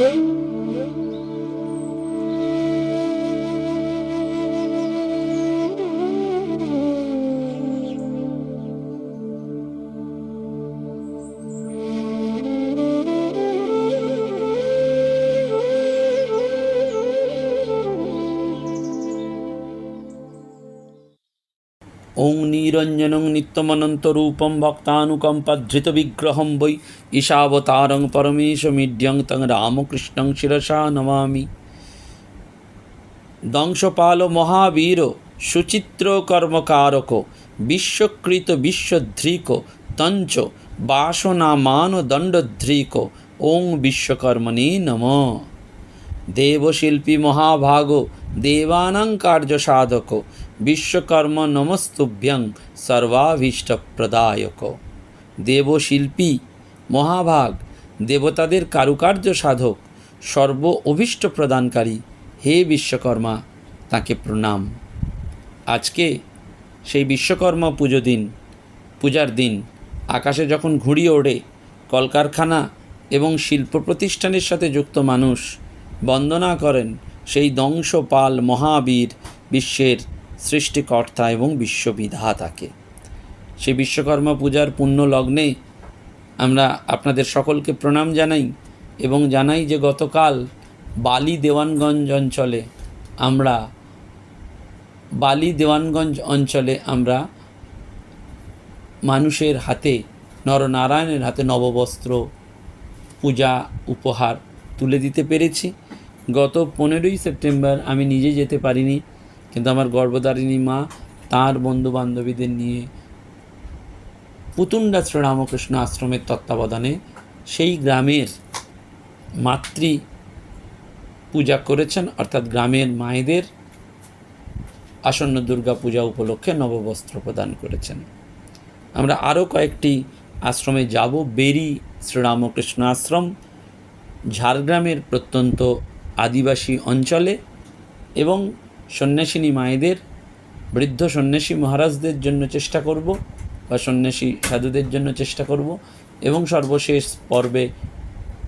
ওং নিরঞ্জনং নিত্যমনন্তরূপং ভক্তানুকম্পধৃতবিগ্রহং বৈ ঈশাবতারং পরমেশমিড্যং তং রামকৃষ্ণং শিরসা নমামি। দংশপাল মহাবীর, সুচিত্র কর্মকারক, বিশ্বকৃত বিশ্বধৃক তঞ্চ বাসনামান দণ্ডধৃক ওং বিশ্বকর্মণে নমঃ। দেবশিল্পী মহাভাগ, দেবানাং কার্য সাধক বিশ্বকর্ম নমস্তুভ্যং সর্বাভীষ্ট প্রদায়ক দেবশিল্পী, মহাভাগ, দেবতাদের কারুকার্য সাধক, সর্ব অভীষ্ট প্রদানকারী হে বিশ্বকর্মা, তাকে প্রণাম। আজকে সেই বিশ্বকর্মা পুজো দিন, পূজার দিন, আকাশে যখন ঘুড়ি ওড়ে, কলকারখানা এবং শিল্প প্রতিষ্ঠানের সাথে যুক্ত মানুষ বন্দনা করেন সেই দংশপাল মহাবীর বিশ্বের সৃষ্টিকর্তা এবং বিশ্ববিধাতাকে। সেই বিশ্বকর্মা পূজার পুণ্য লগ্নে আমরা আপনাদের সকলকে প্রণাম জানাই এবং জানাই যে গতকাল বালি দেওয়ানগঞ্জ অঞ্চলে আমরা, বালি দেওয়ানগঞ্জ অঞ্চলে আমরা মানুষের হাতে, নরনারায়ণের হাতে নববস্ত্র পূজা উপহার তুলে দিতে পেরেছি। গত পনেরোই সেপ্টেম্বর আমি নিজে যেতে পারিনি। কিন্তু আমার গর্ভধারিণী মা তার বন্ধু বান্ধবীদের নিয়ে পুতুন্ডা শ্রীরামকৃষ্ণ আশ্রমের তত্ত্বাবধানে সেই গ্রামের মাতৃ পূজা করেছেন, অর্থাৎ গ্রামের মায়েদের আসন্ন দুর্গা পূজা উপলক্ষে নববস্ত্র প্রদান করেছেন। আমরা আরও কয়েকটি আশ্রমে যাব। বেরি শ্রীরামকৃষ্ণ আশ্রম, ঝাড়গ্রামের প্রত্যন্ত আদিবাসী অঞ্চলে এবং সন্ন্যাসিনী মায়েদের, বৃদ্ধ সন্ন্যাসী মহারাজদের জন্য চেষ্টা করব বা সন্ন্যাসী সাধুদের জন্য চেষ্টা করব এবং সর্বশেষ পর্বে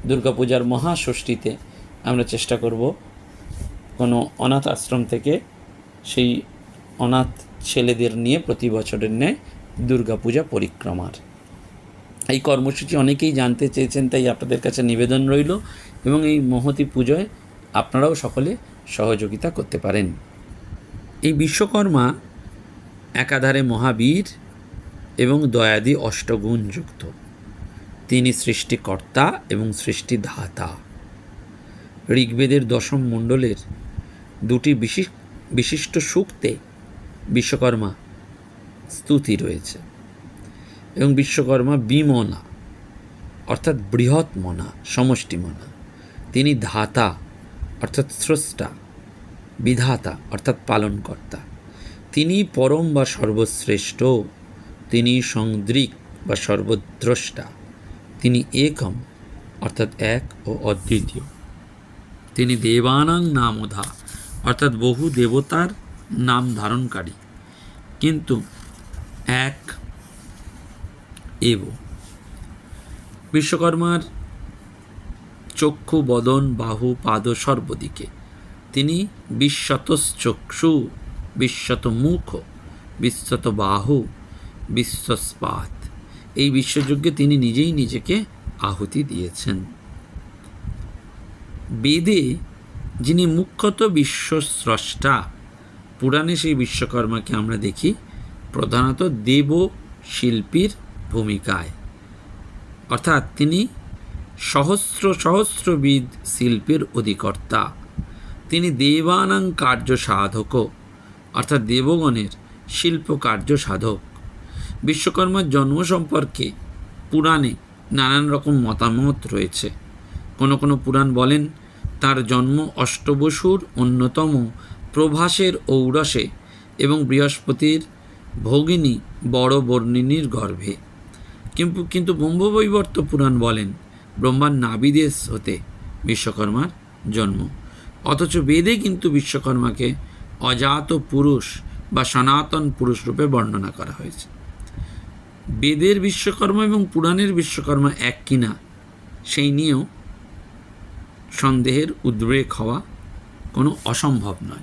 দুর্গাপূজার মহাষষ্ঠীতে আমরা চেষ্টা করব কোনো অনাথ আশ্রম থেকে সেই অনাথ ছেলেদের নিয়ে প্রতি বছরের ন্যায় দুর্গাপূজা পরিক্রমার। এই কর্মসূচি অনেকেই জানতে চেয়েছেন, তাই আপনাদের কাছে নিবেদন রইল এবং এই মহতি পুজোয় আপনারাও সকলে সহযোগিতা করতে পারেন। এই বিশ্বকর্মা একাধারে মহাবীর এবং দয়াদি অষ্টগুণযুক্ত। তিনি সৃষ্টিকর্তা এবং সৃষ্টিধাতা ঋগ্বেদের দশম মণ্ডলের দুটি বিশিষ্ট বিশিষ্ট সূক্তে বিশ্বকর্মা স্তুতি রয়েছে এবং বিশ্বকর্মা বিমনা, অর্থাৎ বৃহৎ মনা সমষ্টি মনা তিনি ধাতা, অর্থাৎ স্রষ্টা। বিধাতা, অর্থাৎ পালনকর্তা। তিনি পরম বা সর্বশ্রেষ্ঠ, তিনি সংদৃক বা সর্বদ্রষ্টা, তিনি একম, অর্থাৎ এক ও অদ্বিতীয়। তিনি দেবানাং নামধা, অর্থাৎ বহু দেবতার নাম ধারণকারী। কিন্তু এক এব। বিশ্বকর্মার চক্ষু, বদন, বাহু, পাদ সর্বদিকে। তিনি বিশ্বতশ্চক্ষু বিশ্বত মুখ বিশ্বত বাহু বিশ্বস্পাত। এই বিশ্বযজ্ঞে তিনি নিজেই নিজেকে আহুতি দিয়েছেন। বেদে যিনি মুখ্যত বিশ্বস্রষ্টা, পুরাণে সেই বিশ্বকর্মাকে আমরা দেখি প্রধানত দেব শিল্পীর ভূমিকায়। অর্থাৎ তিনি সহস্র সহস্রবিদ শিল্পের অধিকর্তা। তিনি দেবানাং কার্য সাধক অর্থাৎ দেবগণের শিল্প কার্য সাধক। বিশ্বকর্মার জন্ম সম্পর্কে পুরাণে নানান রকম মতামত রয়েছে। কোনো কোনো পুরাণ বলেন, তার জন্ম অষ্টবসুর অন্যতম প্রভাসের ঔরসে এবং বৃহস্পতির ভগিনী বড় বর্ণিনীর গর্ভে। কিন্তু কিন্তু ব্রহ্মবৈবর্ত পুরাণ বলেন, ব্রহ্মার নাবিদেশ হতে বিশ্বকর্মার জন্ম। অথচ বেদে কিন্তু বিশ্বকর্মাকে অজাত পুরুষ বা সনাতন পুরুষ রূপে বর্ণনা করা হয়েছে। বেদের বিশ্বকর্মা এবং পুরাণের বিশ্বকর্মা এক কিনা, সেই নিয়েও সন্দেহের উদ্রেক হওয়া কোনো অসম্ভব নয়।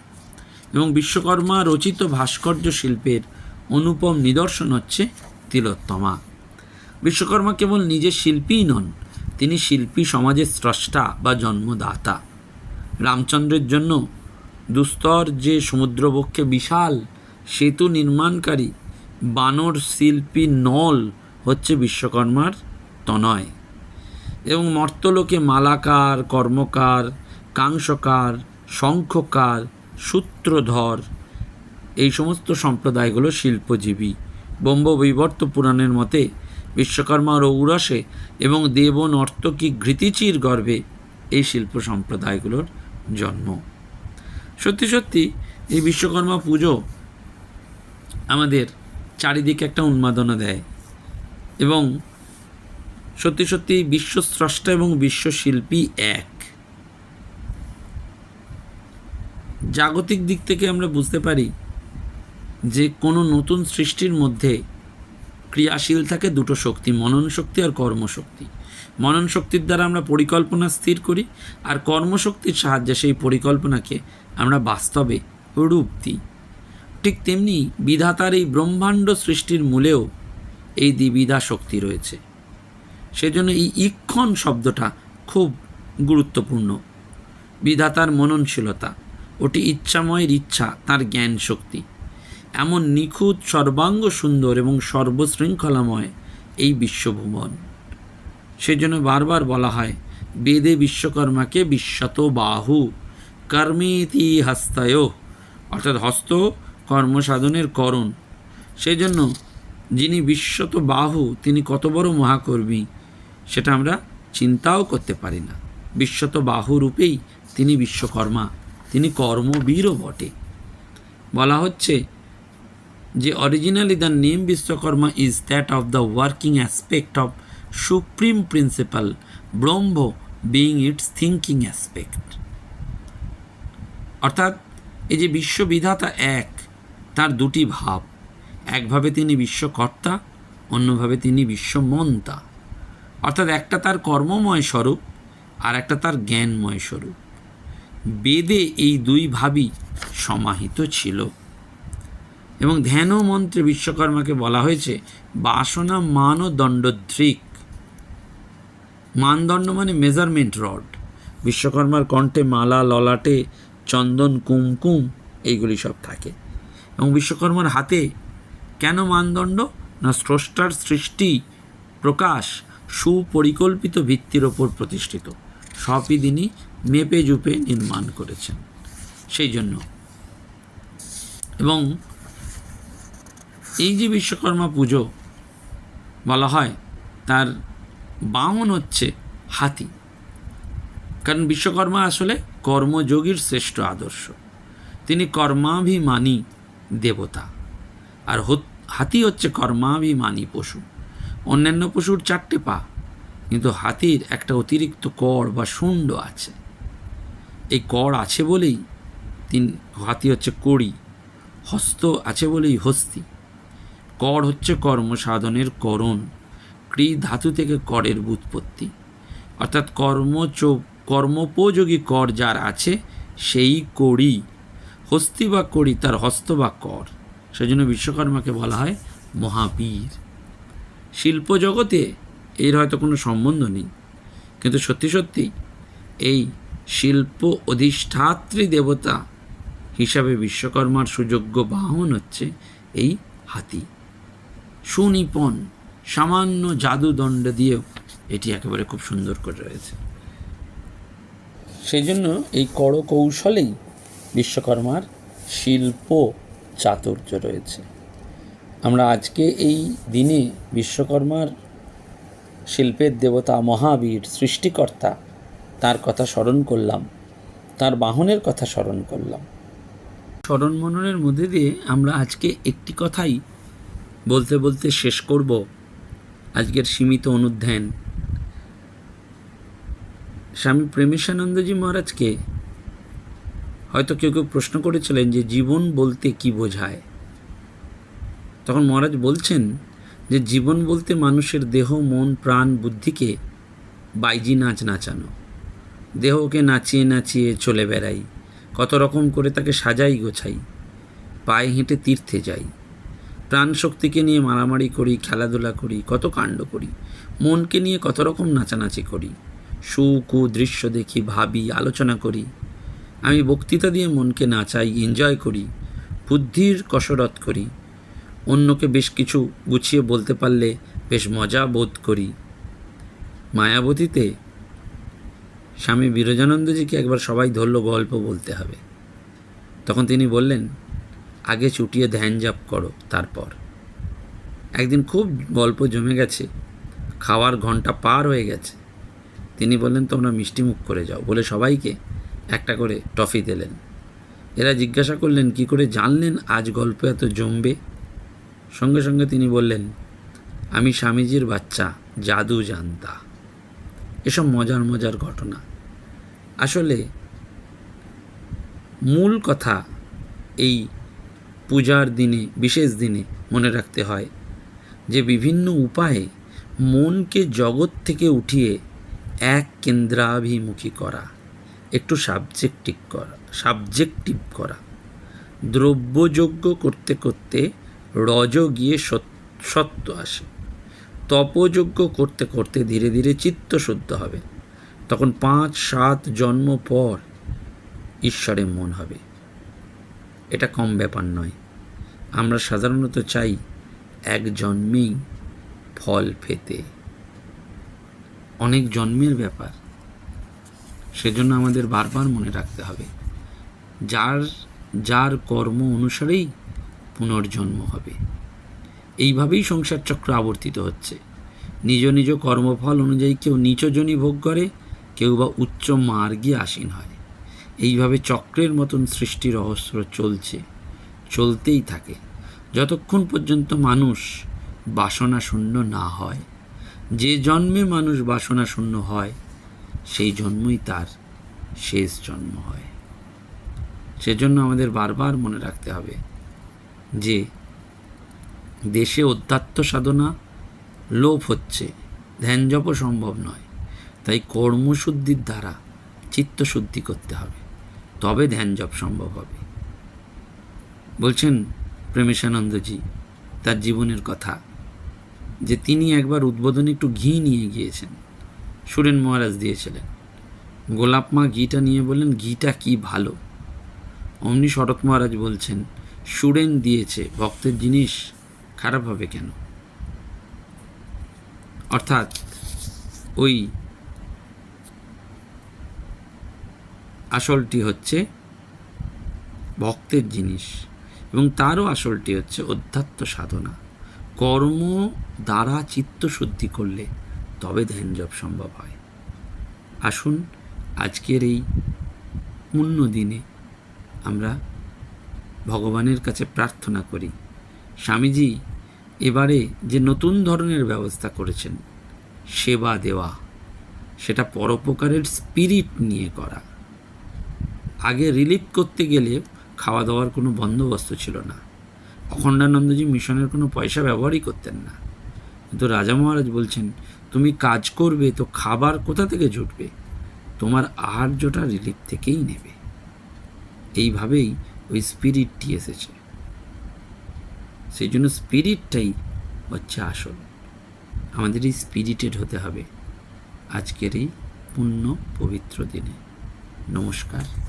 এবং বিশ্বকর্মা রচিত ভাস্কর্য শিল্পের অনুপম নিদর্শন হচ্ছে তিলোত্তমা। বিশ্বকর্মা কেবল নিজের শিল্পীই নন, তিনি শিল্পী সমাজের স্রষ্টা বা জন্মদাতা। রামচন্দ্রের জন্য দুস্তর যে সমুদ্রবক্ষে বিশাল সেতু নির্মাণকারী বানর শিল্পী নল হচ্ছে বিশ্বকর্মার তনয়। এবং মর্তলোকে মালাকার, কর্মকার কাংসকার শঙ্খকার, সূত্রধর এই সমস্ত সম্প্রদায়গুলো শিল্পজীবী। ব্রহ্মবৈবর্ত পুরাণের মতে বিশ্বকর্মার ঔরসে এবং দেব নর্তকী ঘৃতিচির গর্ভে এই শিল্প সম্প্রদায়গুলোর জন্ম। সত্যি সত্যি, এই বিশ্বকর্মা পুজো আমাদের চারিদিকে একটা উন্মাদনা দেয় এবং সত্যি সত্যি বিশ্বস্রষ্টা এবং বিশ্বশিল্পী এক। জাগতিক দিক থেকে আমরা বুঝতে পারি যে কোনো নতুন সৃষ্টির মধ্যে ক্রিয়াশীল থাকে দুটো শক্তি মনন শক্তি আর কর্মশক্তি। মনন শক্তির দ্বারা আমরা পরিকল্পনা স্থির করি আর কর্মশক্তির সাহায্যে সেই পরিকল্পনাকে আমরা বাস্তবে রূপ দিই। ঠিক তেমনি বিধাতার এই ব্রহ্মাণ্ড সৃষ্টির মূলেও এই দ্বিবিধা শক্তি রয়েছে। সেজন্য এই ইক্ষণ শব্দটা খুব গুরুত্বপূর্ণ। বিধাতার মননশীলতা, ওটি ইচ্ছাময়ের ইচ্ছা, তার জ্ঞান শক্তি। এমন নিখুঁত সর্বাঙ্গ সুন্দর এবং সর্বশৃঙ্খলাময় এই বিশ্বভুবন। সেজন্য বারবার বলা হয়, বেদে বিশ্বকর্মাকে বিশ্বত বাহু, কর্মেতি হস্তায়, অর্থাৎ হস্ত কর্মসাধনের করণ। সেই জন্য যিনি বিশ্বত বাহু, তিনি কত বড় মহাকর্মী, সেটা আমরা চিন্তাও করতে পারি না। বিশ্বত বাহু রূপেই তিনি বিশ্বকর্মা, তিনি কর্মবীরও বটে। বলা হচ্ছে যে originally the name Vishwakarma is that of the working aspect of supreme principle Brahma being its thinking aspect অর্থাৎ এই যে বিশ্ববিধাতা এক, তার দুটি ভাব, একভাবে তিনি বিশ্বকর্তা, অন্যভাবে তিনি বিশ্বমন্তা। অর্থাৎ একটা তার কর্মময় স্বরূপ, আর একটা তার জ্ঞানময় স্বরূপ। বেদে এই দুই ভাবই সমাহিত ছিল। এবং ধ্যান মন্ত্রে বিশ্বকর্মাকে বলা হয়েছে, বাসনা মান ও মানদণ্ড মানে মেজারমেন্ট রড বিশ্বকর্মার কণ্ঠে মালা, ললাটে, চন্দন, কুমকুম, এইগুলি সব থাকে। এবং বিশ্বকর্মার হাতে কেন মানদণ্ড? না স্রষ্টার সৃষ্টি, প্রকাশ, সুপরিকল্পিত ভিত্তির ওপর প্রতিষ্ঠিত। সবই তিনি মেপে জুপে নির্মাণ করেছেন। সেই জন্য। এবং এই যে বিশ্বকর্মা পুজো বলা হয়, তার বাহন হচ্ছে হাতি। কারণ বিশ্বকর্মা আসলে কর্মযোগীর শ্রেষ্ঠ আদর্শ। তিনি কর্মাভিমানী দেবতা। আর হাতি হচ্ছে কর্মাভিমানী পশু। অন্যান্য পশুর চারটে পা, কিন্তু হাতির একটা অতিরিক্ত কর বা শুণ্ড আছে। এই কর আছে বলেই তিন, হাতি হচ্ছে কড়ি, হস্ত আছে বলেই হস্তি। কর হচ্ছে কর্মসাধনের করণ। ক্রি ধাতু থেকে করের বুৎপত্তি অর্থাৎ কর্মচ কর্মোপযোগী কর যার আছে, সেই করি। হস্তি বা করি, তার হস্ত বা কর। সেজন্য বিশ্বকর্মাকে বলা হয় মহাবীর। শিল্প জগতে এর হয়তো কোনো সম্বন্ধ নেই। কিন্তু সত্যি সত্যি এই শিল্প অধিষ্ঠাত্রী দেবতা হিসাবে বিশ্বকর্মার সুযোগ্য বাহন হচ্ছে এই হাতি। সুনিপন। সামান্য জাদুদণ্ড দিয়েও এটি একেবারে খুব সুন্দর করে রয়েছে। সেই জন্য এই কড় কৌশলেই বিশ্বকর্মার শিল্প চাতুর্য রয়েছে। আমরা আজকে এই দিনে বিশ্বকর্মার শিল্পের দেবতা মহাবীর, সৃষ্টিকর্তা, তার কথা স্মরণ করলাম, তার বাহনের কথা স্মরণ করলাম। স্মরণ মননের মধ্যে দিয়ে আমরা আজকে একটি কথাই বলতে বলতে শেষ করব। আজকের সীমিত অনুধ্যান। স্বামী প্রেমেশানন্দজি মহারাজকে হয়তো কেউ কেউ প্রশ্ন করেছিলেন যে জীবন বলতে কি বোঝায়? তখন মহারাজ বলছেন যে জীবন বলতে মানুষের দেহ, মন, প্রাণ, বুদ্ধিকে বাইজি নাচ নাচানো। দেহকে নাচিয়ে নাচিয়ে চলে বেড়াই, কত রকম করে তাকে সাজাই গোছাই, পায়ে হেঁটে তীর্থে যাই। প্রাণ শক্তিকে নিয়ে মারামারি করি, খেলাধুলা করি, কত কাণ্ড করি, মনকে নিয়ে কত রকম নাচানাচি করি, সুখ ও দৃশ্য দেখি, ভাবি, আলোচনা করি। আমি বক্তৃতা দিয়ে মনকে নাচাই এনজয় করি, বুদ্ধির কসরত করি। অন্যকে বেশ কিছু গুছিয়ে বলতে পারলে বেশ মজা বোধ করি। মায়াবতীতে স্বামী বিরজানন্দজিকে একবার সবাই ধরল গল্প বলতে হবে। তখন তিনি বললেন আগে চুটিয়ে ধ্যান জাপ করো, তারপর। একদিন খুব গল্প জমে গেছে, খাওয়ার ঘণ্টা পার হয়ে গেছে। তিনি বললেন, তোমরা মিষ্টি মুখ করে যাও। বলে সবাইকে একটা করে টফি দিলেন। এরা জিজ্ঞাসা করলেন, কি করে জানলেন আজ গল্প এত জমবে? সঙ্গে সঙ্গে তিনি বললেন, আমি স্বামীজির বাচ্চা, জাদু জানতা। এসব মজার মজার ঘটনা। আসলে মূল কথা এই পূজার দিনে, বিশেষ দিনে মনে রাখতে হয় যে বিভিন্ন উপায়ে মনকে জগৎ থেকে উঠিয়ে এক কেন্দ্রাভিমুখী করা, একটু সাবজেক্টিভ করা সাবজেক্টিভ করা। দ্রব্যযোগ্য করতে করতে রজ গিয়ে সত- সত্য আসে। তপযজ্ঞ করতে করতে ধীরে ধীরে চিত্ত শুদ্ধ হবে। তখন পাঁচ সাত জন্ম পর ঈশ্বরে মন হবে। এটা কম ব্যাপার নয়। আমরা সাধারণত চাই এক জন্মেই ফল পেতে অনেক জন্মের ব্যাপার। সেজন্য আমাদের বারবার মনে রাখতে হবে, যার যার কর্ম অনুসারেই পুনর্জন্ম হবে। এইভাবেই সংসার চক্র আবর্তিত হচ্ছে। নিজ নিজ কর্মফল অনুযায়ী কেউ নিচজনই ভোগ করে, কেউ বা উচ্চ মার্গে আসীন হয়। এইভাবে চক্রের মতন সৃষ্টি রহস্য চলছে, চলতেই থাকে। যতক্ষণ পর্যন্ত মানুষ বাসনা শূন্য না হয়, যে জন্মে মানুষ বাসনা শূন্য হয়, সেই জন্মই তার শেষ জন্ম হয়। সেজন্য আমাদের বারবার মনে রাখতে হবে যে, দেশে অধ্যাত্ম সাধনা লোপ হচ্ছে, ধ্যান জপ সম্ভব নয়। তাই কর্মশুদ্ধির দ্বারা চিত্তশুদ্ধি করতে হবে। তবে ধ্যান জপ সম্ভব হবে। বলছেন প্রেমেশানন্দজি, তার জীবনের কথা, যে তিনি একবার উদ্বোধনে একটু ঘি নিয়ে গিয়েছেন। সুরেন মহারাজ দিয়েছিলেন। গোলাপ মা ঘিটা নিয়ে বললেন, ঘিটা কি ভালো? অমনি শরৎ মহারাজ বলছেন, সুরেন দিয়েছে, ভক্তের জিনিস খারাপ হবে কেন? অর্থাৎ ওই আসলটি হচ্ছে ভক্তের জিনিস এবং তারও আসলটি হচ্ছে অধ্যাত্ম সাধনা। কর্ম দ্বারা চিত্ত শুদ্ধি করলে তবে ধ্যান জপ সম্ভব হয়। আসুন আজকের এই পুণ্য দিনে আমরা ভগবানের কাছে প্রার্থনা করি। স্বামীজি, এবারে যে নতুন ধরনের ব্যবস্থা করেছেন, সেবা দেওয়া, সেটা পরোপকারের স্পিরিট নিয়ে করা। আগে রিলিফ করতে গেলে খাওয়া দাওয়ার কোনো বন্দোবস্ত ছিল না। অখণ্ডানন্দজি মিশনের কোনো পয়সা ব্যবহারই করতেন না। কিন্তু রাজা মহারাজ বলছেন, তুমি কাজ করবে তো খাবার কোথা থেকে জুটবে? তোমার আহার্যটা রিলিফ থেকেই নেবে। এইভাবেই ওই স্পিরিটটি এসেছে। সেই জন্য স্পিরিটটাই হচ্ছে আসল। আমাদের এই স্পিরিটেড হতে হবে। আজকের এই পুণ্য পবিত্র দিনে। নমস্কার।